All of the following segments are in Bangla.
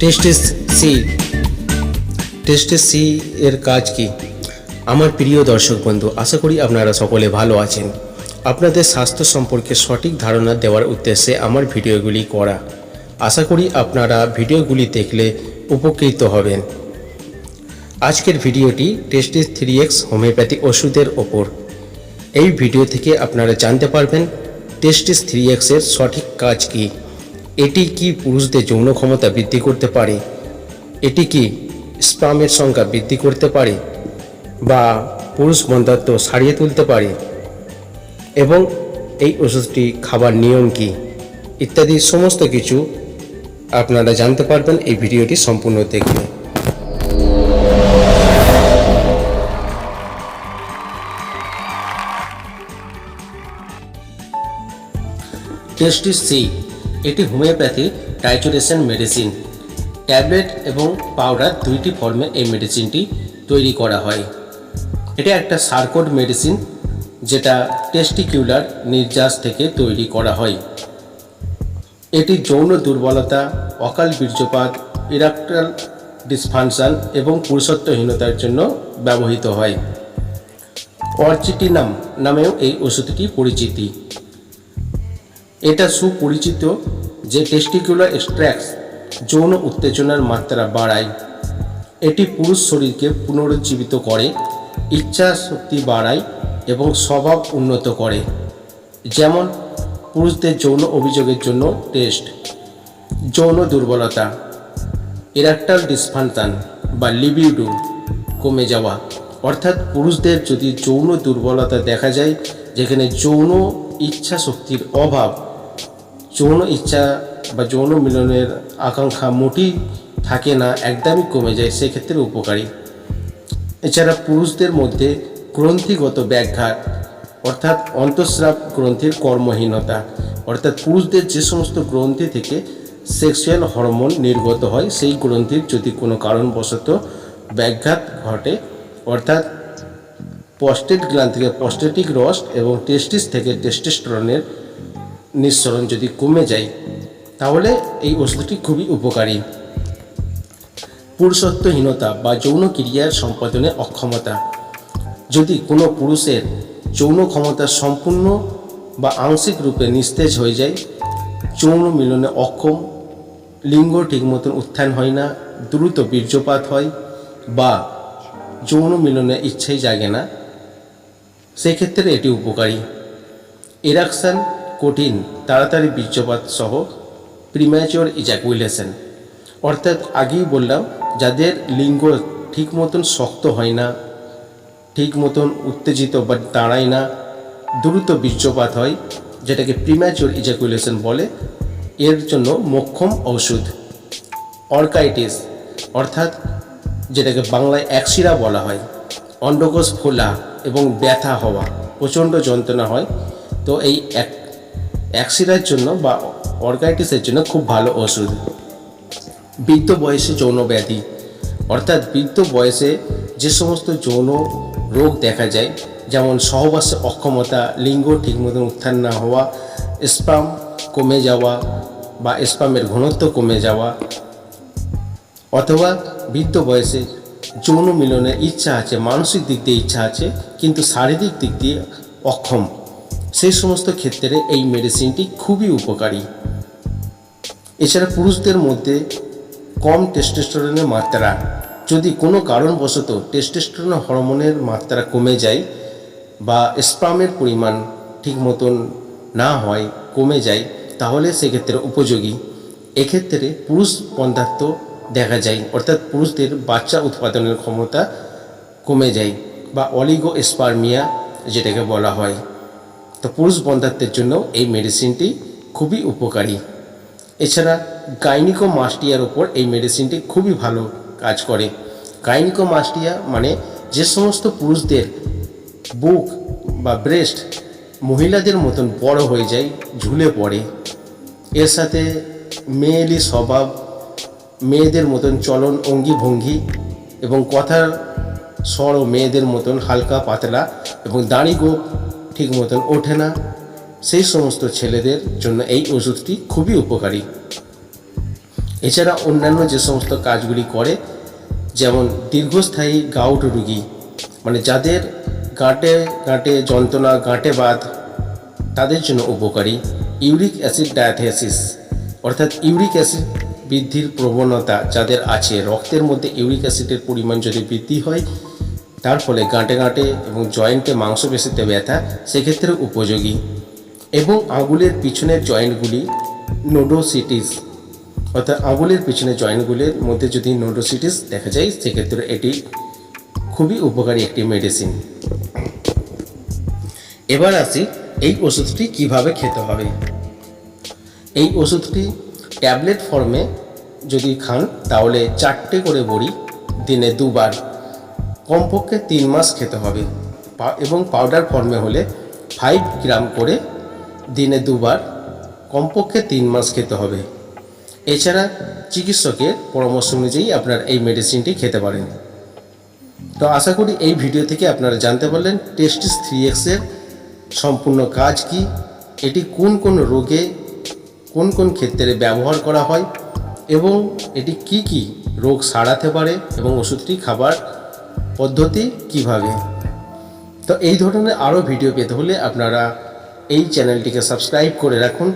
টেস্টেস সি টেস্টেস সি এর কাজ কি? আমার প্রিয় দর্শক বন্ধু, আশা করি আপনারা সকলে ভালো আছেন। আপনাদের স্বাস্থ্য সম্পর্কে সঠিক ধারণা দেওয়ার উদ্দেশ্যে আমার ভিডিওগুলি করা। আশা করি আপনারা ভিডিওগুলি দেখলে উপকৃত হবেন। আজকের ভিডিওটি টেস্টিস থ্রি এক্স হোমিওপ্যাথি ওষুধের ওপর। এই ভিডিও থেকে আপনারা জানতে পারবেন টেস্টিস থ্রি এক্সের সঠিক কাজ কি। এটি কি পুরুষদের যৌন ক্ষমতা বৃদ্ধি করতে পারে? এটি কি স্পামের সংখ্যা বৃদ্ধি করতে পারে? বা পুরুষ বন্ধাত্ব সারিয়ে তুলতে পারে? এবং এই ওষুধটি খাবার নিয়ম কি? ইত্যাদি সমস্ত কিছু আপনারা জানতে পারবেন এই ভিডিওটি সম্পূর্ণ দেখলে টেস্টিস সি এটি হোমিওপ্যাথি টাইচুরেশন মেডিসিন। ট্যাবলেট এবং পাউডার দুইটি ফর্মে এই মেডিসিনটি তৈরি করা হয়। এটা একটা সার্কোড মেডিসিন, যেটা টেস্টিকিউলার নির্যাস থেকে তৈরি করা হয়। এটি যৌন দুর্বলতা, অকাল বীর্যপাত, ইরাকটাল ডিসফাংশন এবং পুরুষত্বহীনতার জন্য ব্যবহৃত হয়। অর্চিটিনাম নামেও এই ওষুধটি পরিচিতি। এটা সুপরিচিত যে টেস্টিকুলার এক্সট্র্যাক্টস যৌন উত্তেজনার মাত্রা বাড়ায়। এটি পুরুষ শরীরকে পুনরুজ্জীবিত করে ইচ্ছা শক্তি বাড়ায় এবং স্বভাব উন্নত করে। যেমন, পুরুষদের যৌন অভিযোগের জন্য টেস্ট যৌন দুর্বলতা ইরাকটাল ডিসফান্টান বা লিবিডো কমে যাওয়া। অর্থাৎ পুরুষদের যদি যৌন দুর্বলতা দেখা যায়, যেখানে যৌন ইচ্ছা শক্তির অভাব, যৌন ইচ্ছা বা যৌন মিলনের আকাঙ্ক্ষা মোটেই থাকে না, একদমই কমে যায়, সেক্ষেত্রে উপকারী। এছাড়া পুরুষদের মধ্যে গ্রন্থিগত ব্যাঘাত, অর্থাৎ অন্তঃস্রাব গ্রন্থির কর্মহীনতা, অর্থাৎ পুরুষদের যে সমস্ত গ্রন্থি থেকে সেক্সুয়াল হরমোন নির্গত হয়, সেই গ্রন্থির যদি কোনো কারণবশত ব্যাঘাত ঘটে অর্থাৎ পস্টেট গ্ল্যান্ড থেকে পস্টেটিক রস এবং টেস্টিস থেকে টেস্টোস্টেরনের নিঃসরণ যদি কমে যায়, তাহলে এই ওষুধটি খুবই উপকারী। পুরুষত্বহীনতা বা যৌন ক্রিয়ার সম্পাদনে অক্ষমতা। যদি কোনো পুরুষের যৌন ক্ষমতা সম্পূর্ণ বা আংশিক রূপে নিস্তেজ হয়ে যায়, যৌন মিলনে অক্ষম, লিঙ্গ ঠিক মতন উত্থান হয় না, দ্রুত বীর্যপাত হয় বা যৌন মিলনে ইচ্ছাই জাগে না। সেক্ষেত্রে এটি উপকারী। ইরাকশন কঠিন, তাড়াতাড়ি বীর্যপাত সহ প্রিম্যাচিওর ইজাকুইলেশন অর্থাৎ আগেই বললাম, যাদের লিঙ্গ ঠিক মতন শক্ত হয় না, ঠিক মতন উত্তেজিত বা দাঁড়ায় না, দ্রুত বীর্যপাত হয়, যেটাকে প্রিম্যাচিওর ইজাকুলেশন বলে, এর জন্য মোক্ষম ঔষধ। অর্কাইটিস, অর্থাৎ যেটাকে বাংলায় একশিরা বলা হয়। অন্ডকোষ ফোলা এবং ব্যথা হওয়া প্রচণ্ড যন্ত্রণা হয়। তো এই এক অ্যাক্সিরার জন্য বা অর্গাইটিসের জন্য খুব ভালো ওষুধ। বৃদ্ধ বয়সে যৌন ব্যাধি। অর্থাৎ বৃদ্ধ বয়সে যে সমস্ত যৌন রোগ দেখা যায়, যেমন সহবাসে অক্ষমতা, লিঙ্গ ঠিক মতন উত্থান না হওয়া, স্পাম কমে যাওয়া বা স্পামের ঘনত্ব কমে যাওয়া অথবা বৃদ্ধ বয়সে যৌন মিলনের ইচ্ছা আছে, মানসিক দিক দিয়ে ইচ্ছা আছে, কিন্তু শারীরিক দিক দিয়ে অক্ষম। সেই সমস্ত ক্ষেত্রে এই মেডিসিনটি খুবই উপকারী। এছাড়া পুরুষদের মধ্যে কম টেস্টোস্টেরনের মাত্রা, যদি কোনো কারণবশত টেস্টোস্টেরন হরমোনের মাত্রা কমে যায় বা স্পামের পরিমাণ ঠিক মতন না হয়, কমে যায়, তাহলে সেক্ষেত্রে উপযোগী। এক্ষেত্রে পুরুষ পন্থার্থ দেখা যায়। অর্থাৎ পুরুষদের বাচ্চা উৎপাদনের ক্ষমতা কমে যায় বা অলিগো স্পার্মিয়া যেটাকে বলা হয়। তো পুরুষ বন্ধাত্বের জন্য এই মেডিসিনটি খুবই উপকারী। এছাড়া গাইনিকো মাস্টিয়ার ওপর এই মেডিসিনটি খুবই ভালো কাজ করে। গাইনিকো মাস্টিয়া মানে যে সমস্ত পুরুষদের বুক বা ব্রেস্ট মহিলাদের মতন বড় হয়ে যায়, ঝুলে পড়ে। এর সাথে মেয়েলি স্বভাব মেয়েদের মতন চলন অঙ্গি ভঙ্গি এবং কথার স্বরও মেয়েদের মতন হালকা পাতলা এবং দাড়ি গোপ ঠিক মতন ওঠে না। সেই সমস্ত ছেলেদের জন্য এই ওষুধটি খুবই উপকারী। এছাড়া অন্যান্য যে সমস্ত কাজগুলি করে, যেমন দীর্ঘস্থায়ী গাউট রুগী মানে যাদের গাঁটে গাঁটে যন্ত্রণা, গাঁটে বাত তাদের জন্য উপকারী। ইউরিক অ্যাসিড ডায়াথেসিস, অর্থাৎ ইউরিক অ্যাসিড বৃদ্ধির প্রবণতা যাদের আছে, রক্তের মধ্যে ইউরিক অ্যাসিডের পরিমাণ যদি বৃদ্ধি হয়, তার ফলে গাঁটে গাঁটে এবং জয়েন্টে মাংসপেশিতে ব্যথা সেক্ষেত্রে উপযোগী। এবং আঙুলের পিছনের জয়েন্টগুলি নোডোসিটিস, অর্থাৎ আঙুলের পিছনের জয়েন্টগুলির মধ্যে যদি নোডোসিটিস দেখা যায়, সেক্ষেত্রে এটি খুবই উপকারী একটি মেডিসিন। এবার আসি এই ওষুধটি কীভাবে খেতে হবে। এই ওষুধটি ট্যাবলেট ফর্মে যদি খান, তাহলে চারটে করে বড়ি দিনে দুবার। কমপক্ষে তিন মাস খেতে হবে। এবং পাউডার ফর্মে হলে ফাইভ গ্রাম করে দিনে দুবার, কমপক্ষে তিন মাস খেতে হবে। এছাড়া চিকিৎসকের পরামর্শ অনুযায়ী আপনার এই মেডিসিনটি খেতে পারেন। তো আশা করি এই ভিডিও থেকে আপনারা জানতে পারলেন টেস্টিস থ্রি এক্সের সম্পূর্ণ কাজ কি, এটি কোন কোন রোগে কোন কোন ক্ষেত্রে ব্যবহার করা হয় এবং এটি কি কি রোগ সারাতে পারে এবং ওষুধটি খাবার পদ্ধতি কীভাবে? তো এই ধরনের আরও ভিডিও পেতে হলে আপনারা এই চ্যানেলটিকে সাবস্ক্রাইব করে রাখুন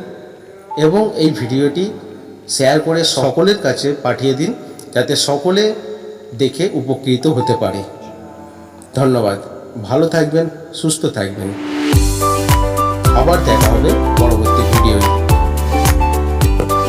এবং এই ভিডিওটি শেয়ার করে সকলের কাছে পাঠিয়ে দিন যাতে সকলে দেখে উপকৃত হতে পারে। ধন্যবাদ। ভালো থাকবেন, সুস্থ থাকবেন। আবার দেখা হবে পরবর্তী ভিডিওয়।